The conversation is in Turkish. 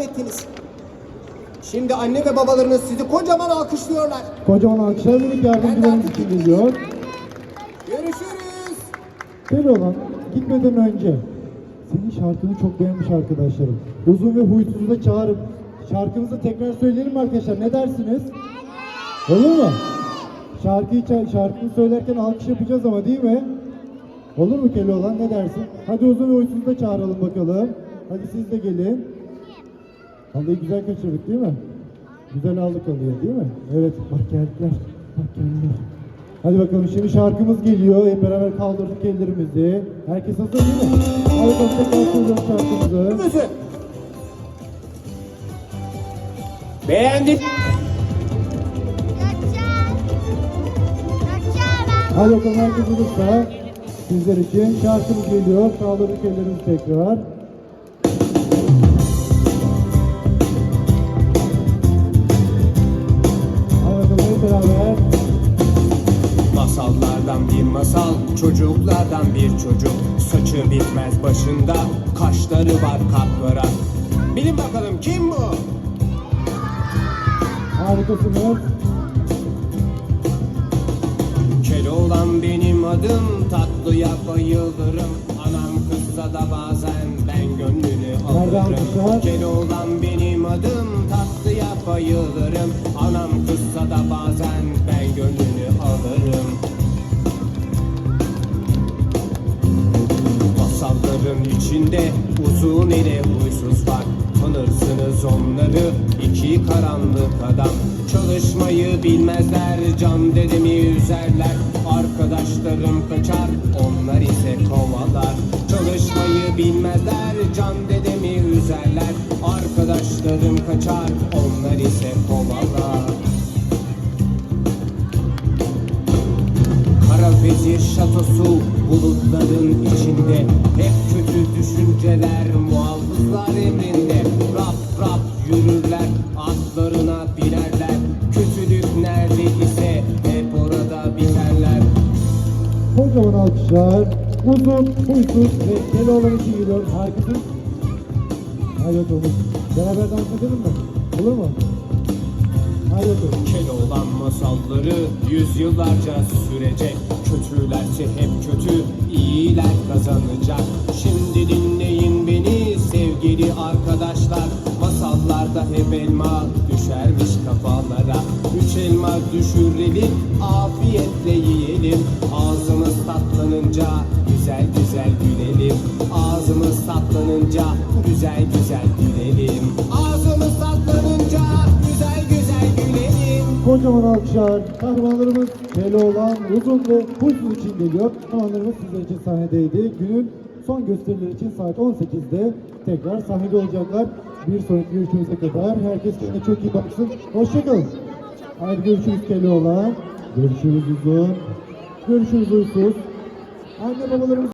ettiniz. Şimdi anne ve babalarınız sizi kocaman alkışlıyorlar. Kocaman alkışlar minik yardımcılarımız için geliyor. Görüşürüz. Şöyle olan gitmeden önce senin şarkını çok beğenmiş arkadaşlarım. Uzun ve huysuzu da çağırıp şarkımızı tekrar söyleyelim mi arkadaşlar? Ne dersiniz? Olur mu? Şarkıyı şarkıyı söylerken alkış yapacağız ama değil mi? Olur mu Keloğlan ne dersin? Hadi uzun ve huysuzu da çağıralım bakalım. Hadi siz de gelin. Halıyı güzel kaçırdık değil mi? Güzel aldık halıyı değil mi? Evet bak geldiler. Bak geldiler. Hadi bakalım şimdi şarkımız geliyor. Hep beraber kaldırdık ellerimizi. Herkes hazır değil mi? Hadi bakalım tekrar söylüyorum şarkımızı. Gökçen ben Hadi bakalım herkes hazırsa sizler için şarkımız geliyor. Kaldırdık ellerimizi tekrar. Masallardan bir masal, çocuklardan bir çocuk. Saçı bitmez başında, kaşları var kapkara Bilin bakalım kim bu? Harikasınız. Keloğlan benim adım, tatlıya bayılırım. Anam kızsa da bazen ben gönlünü alırım. Keloğlan benim adım, tatlıya bayılırım içinde uzun ile huysuz var Tanırsınız onları iki karanlık adam. Çalışmayı bilmezler can dedemi üzerler. Arkadaşlarım kaçar onlar ise kovalar. Çalışmayı bilmezler can dedemi üzerler. Arkadaşlarım kaçar onlar ise kovalar vezir şatosu bulutların içinde Hep kötü düşünceler muhafızlar emrinde Rap rap yürürler atlarına binerler Kötülük nerede ise hep orada biterler Kocaman alkışlar. Uzun, huysuz ve Keloğlan için geliyor. Harikasın. Hadi bakalım. Beraber dans edelim mi? Olur mu? Hadi bakalım. Masalları yüzyıllarca sürecek. Kötülerse hep kötü, iyiler kazanacak. Şimdi dinleyin beni sevgili arkadaşlar. Masallarda hep elma düşermiş kafalara. Üç elma düşürelim, afiyetle yiyelim. Ağzımız tatlanınca güzel güzel gülelim. Ağzımız tatlanınca güzel güzel gülelim Kocaman alkışlar. Kahramanlarımız Keloğlan, Uzun ve Huysuz için geliyor. Kahramanlarımız sizler için sahnedeydi. Günün son gösterileri için saat 18'de tekrar sahnede olacaklar. Bir sonraki görüşümüze kadar herkes kendine çok iyi baksın. Hoşçakalın. Haydi görüşürüz Keloğlan. Görüşürüz Uzun. Görüşürüz Huysuz. Anne babalarımız